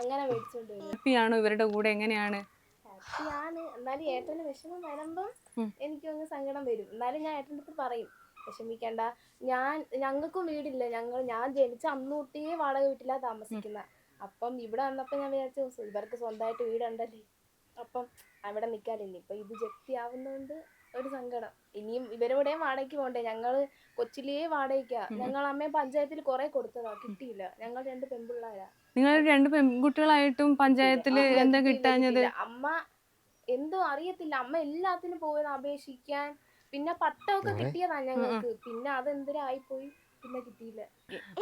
അങ്ങനെ മേടിച്ചോണ്ട് വരും. ഹാപ്പിയാണോ? ഇവരുടെ കൂടെ എങ്ങനെയാണ്? ഹാപ്പിയാണ്. എന്നാലും ഏട്ടന് വിഷമം വരുമ്പം അങ്ങ് സങ്കടം വരും. എന്നാലും ഞാൻ ഏട്ടന്റെ അടുത്ത് പറയും വിഷമിക്കണ്ട. ഞാൻ ഞങ്ങൾക്കും വീടില്ല. ഞങ്ങൾ ഞാൻ ജനിച്ച അന്ന് തൊട്ടേ വാടക വീട്ടിലാ താമസിക്കുന്നത് അപ്പം ഇവിടെ വന്നപ്പോ ഞാൻ വിചാരിച്ചു ഇവർക്ക് സ്വന്തമായിട്ട് വീടുണ്ടല്ലേ? അപ്പം അവിടെ നിൽക്കാനില്ല ഇപ്പം ഇത് ജപ്തി ആവുന്നതുകൊണ്ട് ഒരു സങ്കടം. ഇനിയും ഇവരോടെയും വാടകയ്ക്ക് പോണ്ടേ? ഞങ്ങൾ കൊച്ചിലേ വാടകയ്ക്കാ. ഞങ്ങൾ അമ്മയെ പഞ്ചായത്തിൽ കുറെ കൊടുത്തതാ. കിട്ടിയില്ല. ഞങ്ങൾ രണ്ട് പെൺപിള്ളേരാ. നിങ്ങൾ രണ്ട് പെൺകുട്ടികളായിട്ടും പഞ്ചായത്തിൽ ഇല്ല, എന്താ കിട്ടാഞ്ഞത്? അമ്മ എന്തോ അറിയത്തില്ല. അമ്മ എല്ലാത്തിനും പോയത് അപേക്ഷിക്കാൻ. പിന്നെ പട്ടമൊക്കെ കിട്ടിയതാ ഞങ്ങൾക്ക്. പിന്നെ അതെന്തിനായിപ്പോയി? പിന്നെ കിട്ടിയില്ല.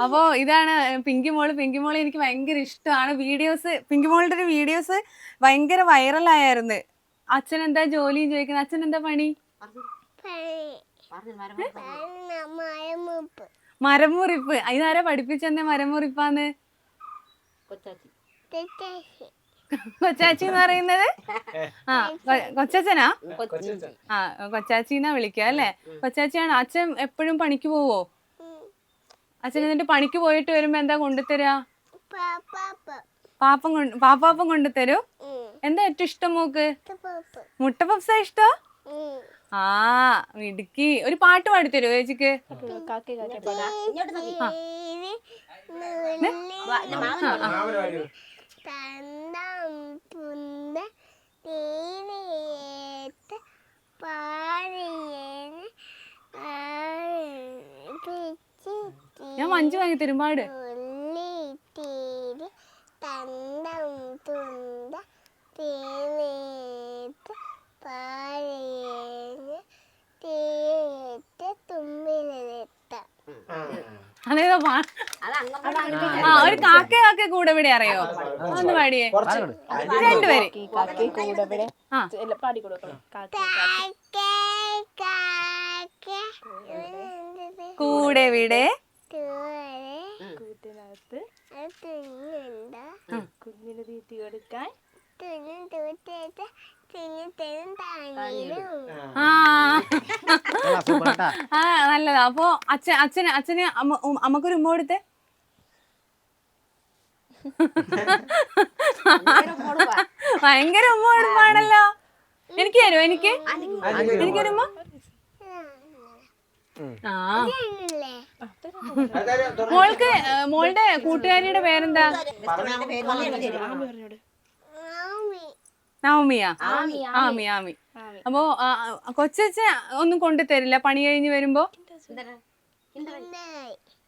അപ്പോ ഇതാണ് പിങ്കി മോൾ. പിങ്കി മോൾ എനിക്ക് ഭയങ്കര ഇഷ്ടമാണ്. വീഡിയോസ് പിങ്കി മോളുടെ ഒരു വീഡിയോസ് ഭയങ്കര വൈറലായിരുന്നു അച്ഛൻ എന്താ ജോലി ചോദിക്കുന്നത്? അച്ഛൻ എന്താ പണി? മരമുറിപ്പ്. ഇതാരാ പഠിപ്പിച്ചെന്നെ മരം മുറിപ്പാന്ന് കൊച്ചാച്ചി. കൊച്ചാച്ചി എന്ന് പറയുന്നത്? ആ കൊച്ചാച്ചനാ ആ കൊച്ചാച്ചിന്നാ വിളിക്കുക അല്ലേ? കൊച്ചാച്ചിയാണ്. അച്ഛൻ എപ്പോഴും പണിക്ക് പോവോ? അച്ഛൻ എന്നിട്ട് പണിക്ക് പോയിട്ട് വരുമ്പോ എന്താ കൊണ്ടുതരാ പാപ്പം കൊണ്ട് പാപ്പാപ്പം കൊണ്ടുതരൂ എന്താ ഏറ്റവും ഇഷ്ടം മോക്ക് മുട്ട പപ്സ ഇഷ്ടോ? ആ മിടുക്കി ഒരു പാട്ട് പാടിത്തരൂ ചേച്ചിക്ക്. ആ. വാ, എന്റെ മാമന് ആ, ആ. കൊടുക്ക്. തന്നം പുന്ന തീരേത്ത് പാടിയേന് ഞാൻ മഞ്ജു വാങ്ങി തരും പാട്. തീരെ തന്നം തുണ്ട തീരേത്ത് പാടിയേന് തീരേത്ത് തുമ്പിലെത്ത അതേതാ പാ അത് അങ്ങോട്ട് ആ ഒരു കാക്ക കാക്ക കൂടെ ഇവിടെ അറിയോ? ഒന്ന് പാടിയേ. രണ്ടുപേര് ആ. പാടി കൊടുക്കണം. കാക്കേ കാക്കേ. കൂടെ ഇവിടെ തൂരെ കൂട്ടിനകത്ത് തുന്നുണ്ടോ കുഞ്ഞിന് തീറ്റി കൊടുക്കാൻ തുന്നും താങ്ങിലും ആ. നല്ലതാ. അപ്പൊ അച്ഛൻ അച്ഛന് അച്ഛന് അമ്മക്കൊരു ഉമ്മ കൊടുത്തേ. ഭയങ്കര ഉമ്മ കൊടുപ്പാണല്ലോ. എനിക്ക് തരുമോ എനിക്ക്? എനിക്ക് അല്ലേ മോൾക്ക് മോളുടെ കൂട്ടുകാരിയുടെ പേരെന്താ? നവമിയാ ആമി, ആമി. അപ്പോ ആ, ഒന്നും കൊണ്ടു തരില്ല പണി കഴിഞ്ഞ് വരുമ്പോ? കിണ്ടർ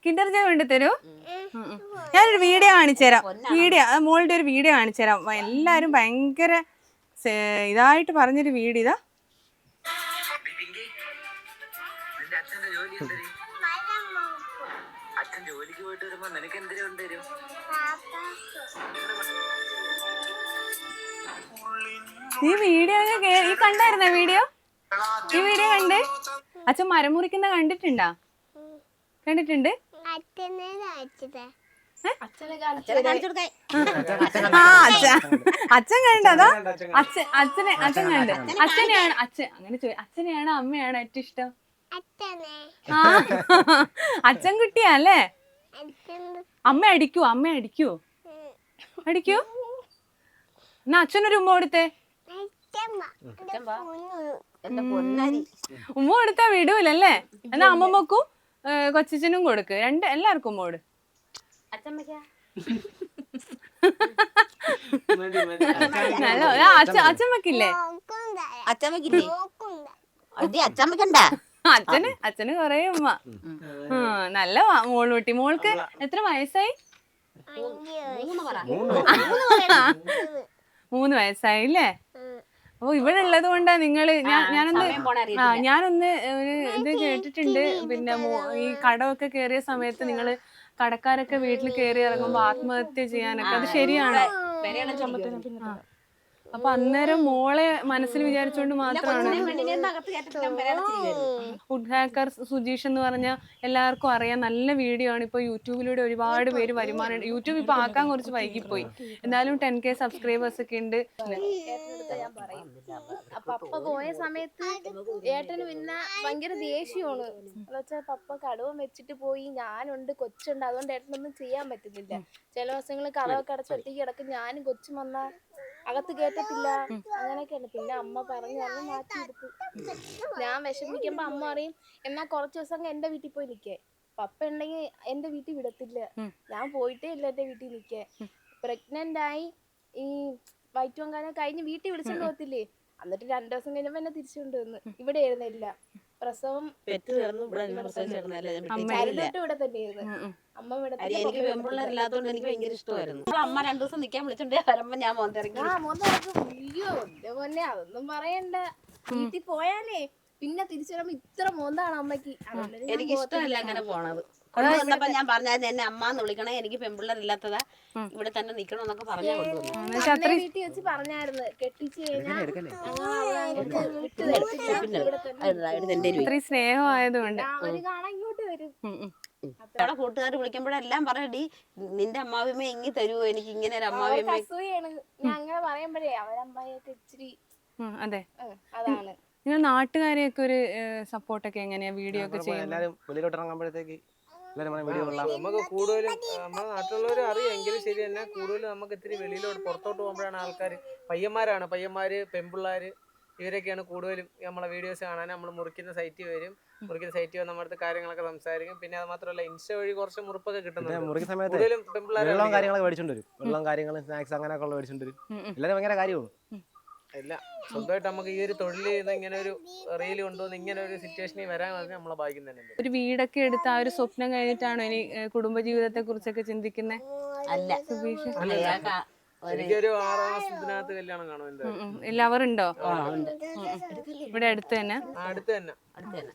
കിൻഡർ ജോയ് കൊണ്ടു തരൂ. ഞാനൊരു വീഡിയോ കാണിച്ചുതരാം വീഡിയോ മോളുടെ ഒരു വീഡിയോ കാണിച്ചുതരാം എല്ലാരും ഭയങ്കര ഇതായിട്ട് പറഞ്ഞൊരു വീഡിയോ ഇതാ. അച്ഛൻ ജോലിക്ക് പോയിട്ട് വരുമ്പോ നിനക്ക് എന്തിനു കൊണ്ടുവരും ഈ വീഡിയോ ഈ കണ്ടായിരുന്ന വീഡിയോ? ഈ വീഡിയോ കണ്ടേ? അച്ഛൻ മരം മുറിക്കുന്ന കണ്ടിട്ടുണ്ടാ? കണ്ടിട്ടുണ്ട്? അച്ഛൻ കണ്ടതാ അച്ഛൻ അച്ഛനെ അച്ഛൻ കണ്ട്. അച്ഛനെയാണ് അച്ഛൻ അങ്ങനെ അച്ഛനെയാണ് അമ്മയാണ് ഏറ്റവും ഇഷ്ടം. ആ. അച്ഛൻ കുട്ടിയാ അല്ലേ അമ്മ അടിക്കൂ അമ്മ അടിക്കൂ. അടിക്കൂ. എന്നാ അച്ഛനൊരു ഉമ്മ കൊടുത്തേ. ഉമ്മ കൊടുത്താ വിടൂലല്ലേ? എന്നാ അമ്മമ്മക്കും കൊച്ചനും കൊടുക്ക്. രണ്ട് എല്ലാവർക്കും ഉമ്മ കൊടു. നല്ല അച്ഛമ്മക്കില്ലേ അച്ഛമ്മക്കില്ലേ അച്ഛമ്മക്കണ്ട അച്ഛന് അച്ഛന് കൊറേ ഉമ്മ. നല്ല മോൾ മോളൂട്ടി മോൾക്ക് എത്ര വയസ്സായി? മൂന്ന് വയസ്സായി അല്ലേ? അപ്പൊ ഇവിടെ ഉള്ളത് കൊണ്ടാ നിങ്ങൾ ഞാൻ ഞാനൊന്ന് ഞാനൊന്ന് ഒരു ഇത് കേട്ടിട്ടുണ്ട്. പിന്നെ ഈ കടമൊക്കെ കേറിയ സമയത്ത് നിങ്ങൾ കടക്കാരൊക്കെ വീട്ടിൽ കേറി ഇറങ്ങുമ്പോ ആത്മഹത്യ ചെയ്യാനൊക്കെ. അത് ശരിയാണോ. അപ്പൊ അന്നേരം മോളെ മനസ്സിൽ വിചാരിച്ചുകൊണ്ട് മാത്രമാണ്. ഫുഡ് ഹാക്കർ സുജീഷ് എന്ന് പറഞ്ഞ എല്ലാവർക്കും അറിയാം. നല്ല വീഡിയോ ആണ്. ഇപ്പൊ യൂട്യൂബിലൂടെ ഒരുപാട് പേര് വരുമാനം യൂട്യൂബ് ഇപ്പൊ ആക്കാൻ കുറച്ച് വൈകിപ്പോയി. എന്നാലും ടെൻ കെ സബ്സ്ക്രൈബേഴ്സ് ഒക്കെ ഉണ്ട്. ഏട്ടനടുത്ത് ഞാൻ പറയും അപ്പൊ പപ്പ പോയ സമയത്ത് ഏട്ടന് പിന്നെ ഭയങ്കര ദേഷ്യമാണ്. എന്ന് വെച്ചാൽ പപ്പ കടവും വെച്ചിട്ട് പോയി. ഞാനുണ്ട് കൊച്ചുണ്ട്. അതുകൊണ്ട് ഏട്ടനൊന്നും ചെയ്യാൻ പറ്റുന്നില്ല. ചില ദിവസങ്ങളിൽ കടവൊക്കെ അടച്ച് ഒറ്റയ്ക്ക് കിടക്കും ഞാനും കൊച്ചും വന്നാ അകത്ത് കേറ്റത്തില്ല അങ്ങനെയൊക്കെയാണ്. പിന്നെ അമ്മ പറഞ്ഞു അമ്മ മാറ്റിയെടുത്തു. ഞാൻ വിഷമിക്കുമ്പോ അമ്മ പറയും എന്നാ കുറച്ച് ദിവസം എന്റെ വീട്ടിൽ പോയി നിക്കേ പപ്പ ഉണ്ടെങ്കിൽ എന്റെ വീട്ടിൽ വിടത്തില്ല. ഞാൻ പോയിട്ടേ ഇല്ല എന്റെ വീട്ടിൽ നിക്കേ പ്രഗ്നന്റ് ആയി ഈ വയറ്റുവങ്കാലം കഴിഞ്ഞ് വീട്ടിൽ വിളിച്ചോണ്ട് പോകത്തില്ലേ? എന്നിട്ട് രണ്ടു ദിവസം കഴിഞ്ഞപ്പോ എന്നെ തിരിച്ചു വന്ന് ഇവിടെ ആയിരുന്നില്ല പ്രസവം പെറ്റ് കിടന്നു ഇവിടെ ഇവിടെ തന്നെയായിരുന്നു. അമ്മ ഇവിടെ എനിക്ക് പെൺപിള്ളേരില്ലാത്തതുകൊണ്ട് എനിക്ക് ഭയങ്കര ഇഷ്ടമായിരുന്നു. അമ്മ രണ്ടു ദിവസം നിൽക്കാൻ വിളിച്ചോണ്ട് വരുമ്പോ ഞാൻ മോന്തിറങ്ങി ആ അയ്യോ എന്റെ അതൊന്നും പറയണ്ട. വീട്ടിൽ പോയാലേ പിന്നെ തിരിച്ചു വരുമ്പോ ഇത്ര മോന്താണ് അമ്മയ്ക്ക് എനിക്ക് ഇഷ്ടമല്ല അങ്ങനെ പോണത്. കൊണ്ടുവന്നപ്പോ ഞാൻ പറഞ്ഞായിരുന്നു എന്നെ അമ്മ എന്ന് വിളിക്കണേ. എനിക്ക് പെൺപിള്ളേരില്ലാത്തതാ ഇവിടെ തന്നെ നിക്കണം എന്നൊക്കെ പറഞ്ഞു കൊണ്ടുവന്നു വീട്ടിൽ വെച്ച് പറഞ്ഞായിരുന്നു. കെട്ടിച്ച് കഴിഞ്ഞാൽ സ്നേഹമായതുകൊണ്ട്. അവിടെ കൂട്ടുകാർ വിളിക്കുമ്പോഴെല്ലാം പറയടി നിന്റെ അമ്മാവിമ്മ ഇങ്ങി തരുവോ? എനിക്ക് ഇങ്ങനെ ഒരു അമ്മാവിമ്മ ഞാൻ അങ്ങനെ പറയുമ്പോഴേ അവരമ്മായിയൊക്കെ ഇച്ചിരി അതെ. അതാണ്. നിങ്ങൾ നാട്ടുകാരെയൊക്കെ ഒരു സപ്പോർട്ടൊക്കെ എങ്ങനെയാ? വീഡിയോ ഒക്കെ ചെയ്യുന്നത് ഇറങ്ങുമ്പോഴത്തേക്ക് എല്ലാരും പറയും വീഡിയോ കൊള്ളാം. നമുക്ക് കൂടുതലും നമ്മുടെ നാട്ടിലുള്ളവർ അറിയാം എങ്കിലും ശരി തന്നെ. കൂടുതലും നമുക്ക് ഇത്തിരി വെളിയിലോട്ട് പുറത്തോട്ട് പോകുമ്പോഴാണ് ആൾക്കാർ പയ്യന്മാരാണ്. പയ്യന്മാര് പെൺപിള്ളേര് ഇവരൊക്കെയാണ് കൂടുതലും നമ്മളെ വീഡിയോസ് കാണാൻ. നമ്മൾ മുറിക്കുന്ന സൈറ്റിൽ വരും. മുറിക്കുന്ന സൈറ്റിൽ വന്ന് നമ്മുടെ കാര്യങ്ങളൊക്കെ സംസാരിക്കും. പിന്നെ അത് മാത്രമല്ല ഇൻസ്റ്റ വഴി കുറച്ച് മുറിപ്പൊക്കെ കിട്ടുന്നുണ്ട്. മുറിക്കുന്ന സമയത്ത് കൂടുതലും പെൺപിള്ളേരെ വെള്ളവും കാര്യങ്ങളൊക്കെ മേടിച്ചോണ്ട് വരും. വെള്ളം കാര്യങ്ങളും സ്നാക്സ് അങ്ങനെയൊക്കെ ഉള്ള മേടിച്ചോണ്ട് വരും. ഉം. ഭയങ്കര കാര്യമാണ് ഇല്ല സ്വന്തമായിട്ട് നമുക്ക് ഈ ഒരു തൊഴിൽ ചെയ്യുന്ന ഇങ്ങനെ ഒരു റീൽ കൊണ്ടുവന്ന് ഇങ്ങനെ ഒരു സിറ്റുവേഷനിൽ വരാൻ പറഞ്ഞാൽ നമ്മളെ ഭാഗ്യം തന്നെ ഒരു വീടൊക്കെ എടുത്ത് ആ ഒരു സ്വപ്നം കഴിഞ്ഞിട്ടാണോ ഇനി കുടുംബജീവിതത്തെ കുറിച്ചൊക്കെ ചിന്തിക്കുന്നത് അല്ല. സുബീഷ്? അല്ല, ഞാൻ ഒരു- എനിക്കൊരു ആറാം മാസത്തിനകത്ത് കല്യാണം കാണും എന്തായാലും? എല്ലാവരും ഉണ്ടോ ആ, ഉണ്ട്. ഇവിടെ അടുത്ത് തന്നെ? അടുത്ത് തന്നെ. അടുത്ത് തന്നെ.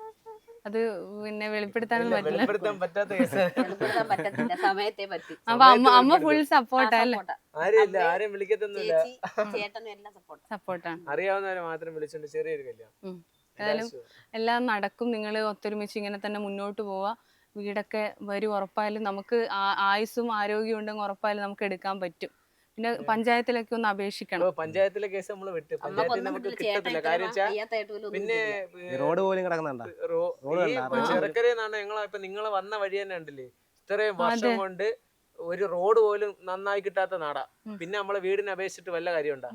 അത് പിന്നെ വെളിപ്പെടുത്താനൊന്നും പറ്റില്ല. വെളിപ്പെടുത്താൻ പറ്റാത്ത കേസ്. വെളിപ്പെടുത്താൻ പറ്റത്തില്ല സമയത്തെ പറ്റി. അപ്പൊ അമ്മ അമ്മ ഫുൾ സപ്പോർട്ടാ അല്ലേ? ആരും ഇല്ല ആരും വിളിക്കത്തൊന്നുമില്ല. ചേച്ചി ചേട്ടനും എല്ലാം സപ്പോർട്ട് സപ്പോർട്ടാണ് അറിയാവുന്നവരെ മാത്രം വിളിച്ചോണ്ട് ചെറിയൊരു കല്യാണം. ഉം. ഏതായാലും എല്ലാം നടക്കും. നിങ്ങൾ ഒത്തൊരുമിച്ച് ഇങ്ങനെ തന്നെ മുന്നോട്ട് പോവാ. വീടൊക്കെ വരും ഉറപ്പായാലും നമുക്ക് ആയുസും ആയുസ്സും ആരോഗ്യം ഉണ്ടെങ്കിൽ ഉറപ്പായാലും നമുക്ക് എടുക്കാൻ പറ്റും. പിന്നെ പഞ്ചായത്തിലൊക്കെ ഒന്ന് അപേക്ഷിക്കണം. പഞ്ചായത്തിലെ കേസ് നമ്മൾ വിട്ട്. പഞ്ചായത്തിൽ നമുക്ക് കിട്ടത്തില്ല. കാര്യം വെച്ചാൽ പിന്നെ റോഡ് പോലും കിടക്കുന്നുണ്ടോ? ചെറുക്കരയെന്നാണ് ഇപ്പൊ നിങ്ങൾ വന്ന വഴി തന്നെ ഉണ്ടല്ലേ ഇത്രയും വർഷം കൊണ്ട് ഒരു റോഡ് പോലും നന്നായി കിട്ടാത്ത നാടാ. പിന്നെ നമ്മളെ വീടിനെ അപേക്ഷിച്ചിട്ട് വല്ല കാര്യമുണ്ടാ.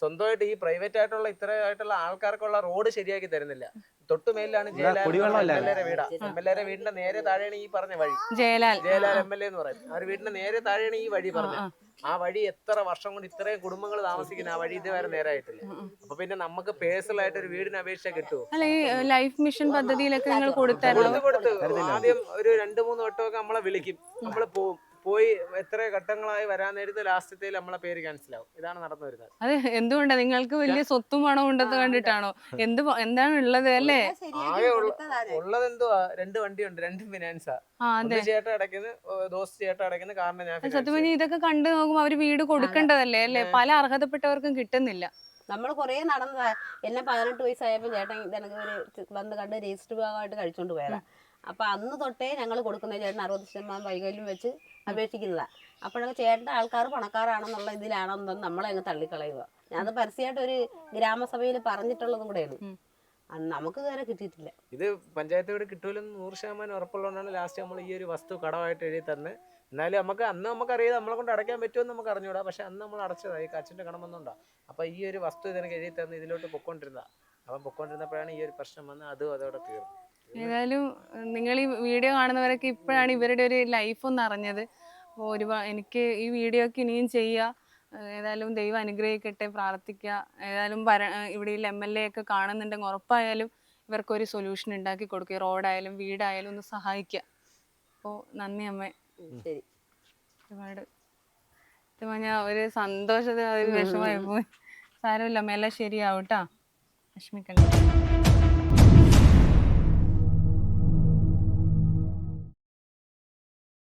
സ്വന്തമായിട്ട് ഈ പ്രൈവറ്റ് ആയിട്ടുള്ള ഇത്രയായിട്ടുള്ള ആൾക്കാർക്കുള്ള റോഡ് ശരിയാക്കി തരുന്നില്ല. തൊട്ടുമേലാണ് വീടാ. എൽ വീടിന്റെ നേരെ താഴെയാണ് ഈ പറഞ്ഞ വഴി. Jayalal. Jayalal M L A എന്ന് പറയുന്നത്. ആ ഒരു വീടിന്റെ നേരെ താഴെയാണ് ഈ വഴി പറഞ്ഞത്. ആ. വഴി എത്ര വർഷം കൊണ്ട് ഇത്രയും കുടുംബങ്ങൾ താമസിക്കുന്ന? ആ വഴി ഇതുവരെ നേരായിട്ടില്ല. അപ്പൊ പിന്നെ നമുക്ക് പേഴ്സണൽ ആയിട്ട് ഒരു വീടിന് അപേക്ഷ കിട്ടുമോ അല്ല ഈ ലൈഫ് മിഷൻ പദ്ധതിയിലൊക്കെ നിങ്ങൾ കൊടുത്തായിരുന്നു കൊടുത്ത് ആദ്യം ഒരു രണ്ട് മൂന്ന് വട്ടമൊക്കെ നമ്മളെ വിളിക്കും. നമ്മൾ പോവും. പോയി എത്ര ഘട്ടങ്ങളായി വരാൻ നേരത്തെ ലാസ്റ്റത്തെ നമ്മളെ പേര് ക്യാൻസൽ ആവും. ഇതാണ് നടന്നു വരുന്നത്. അത് എന്തുകൊണ്ടാ? നിങ്ങൾക്ക് വലിയ സ്വത്തും പണവും ഉണ്ടെന്ന് കണ്ടിട്ടാണോ? എന്ത് എന്താണ് ഉള്ളത് അല്ലേ? ഉള്ളത് എന്തുവാ രണ്ട് വണ്ടിയുണ്ട് രണ്ടും ഫിനാൻസാ അടയ്ക്കുന്നു ദോസ് ചേട്ടൻ അടയ്ക്കുന്നു കാരണം ഞാൻ സത്യം ഇതൊക്കെ കണ്ടു നോക്കുമ്പോ അവർ വീട് കൊടുക്കേണ്ടതല്ലേ അല്ലേ? പല അർഹതപ്പെട്ടവർക്കും കിട്ടുന്നില്ല. നമ്മൾ കുറേ നടന്നതാ. എന്നെ പതിനെട്ട് വയസ്സായപ്പോൾ ചേട്ടൻ ഇതെനിക്ക് ഒരു ബന്ധു വന്ന് കണ്ട് രജിസ്റ്റർ ഭാഗമായിട്ട് കഴിച്ചോണ്ട് പോയതാ. അപ്പൊ അന്ന് തൊട്ടേ ഞങ്ങൾ കൊടുക്കുന്ന ചേട്ടൻ അറുപത് ശതമാനം വൈകല്യം വെച്ച് അപേക്ഷിക്കുന്നതാണ് അപ്പോഴൊക്കെ ചേട്ടന്റെ ആൾക്കാർ പണക്കാരാണെന്നുള്ള ഇതിലാണെന്ന് നമ്മളെ അങ്ങ് തള്ളിക്കളയുക. ഞാനത് പരസ്യമായിട്ട് ഒരു ഗ്രാമസഭയിൽ പറഞ്ഞിട്ടുള്ളതും കൂടെയാണ്. നമുക്ക് ഇതുവരെ കിട്ടിയിട്ടില്ല. ഇത് പഞ്ചായത്ത് വീട് കിട്ടൂലെന്ന് നൂറ് ശതമാനം ഉറപ്പുള്ളതുകൊണ്ടാണ് ലാസ്റ്റ് നമ്മൾ ഈ ഒരു വസ്തു കടമായിട്ട് എഴുതി തന്നെ. എന്നാലും നമുക്ക് അന്ന് നമുക്കറിയാം നമ്മളെ കൊണ്ട് അടയ്ക്കാൻ പറ്റുമെന്ന് നമുക്ക് അറിഞ്ഞൂടാ പക്ഷെ അന്ന് നമ്മൾ അടച്ചതായി അച്ഛന്റെ കടം വന്നുകൊണ്ടാ അപ്പോൾ ഈ ഒരു വസ്തു ഇതിനൊക്കെ എഴുതി തന്ന് ഇതിലോട്ട് പൊക്കൊണ്ടിരുന്ന അപ്പം പൊക്കോണ്ടിരുന്നപ്പോഴാണ് ഈ ഒരു പ്രശ്നം വന്ന് അതും അതോടെ തീർന്നു. ഏതായാലും നിങ്ങൾ ഈ വീഡിയോ കാണുന്നവരൊക്കെ ഇപ്പോഴാണ് ഇവരുടെ ഒരു ലൈഫ് ഒന്ന് അറിഞ്ഞത്. അപ്പോൾ ഒരുപാട് എനിക്ക് ഈ വീഡിയോ ഒക്കെ ഇനിയും ചെയ്യുക ഏതായാലും ദൈവം അനുഗ്രഹിക്കട്ടെ പ്രാർത്ഥിക്കുക ഏതായാലും ഭര ഇവിടെ എം എൽ എ ഒക്കെ കാണുന്നുണ്ടെങ്കിൽ ഉറപ്പായാലും ഇവർക്കൊരു സൊല്യൂഷൻ ഉണ്ടാക്കി കൊടുക്കുക. റോഡായാലും വീടായാലും ഒന്ന് സഹായിക്കുക അപ്പോൾ നന്ദി അമ്മ. ശരി. ഒരുപാട്. ഞാൻ ഒരു സന്തോഷത്തിൽ ഒരു വിഷമമായി പോയി. സാരമില്ല അമ്മ. എല്ലാം ശരിയാവും കേട്ടോ വിഷമിക്കണ്ട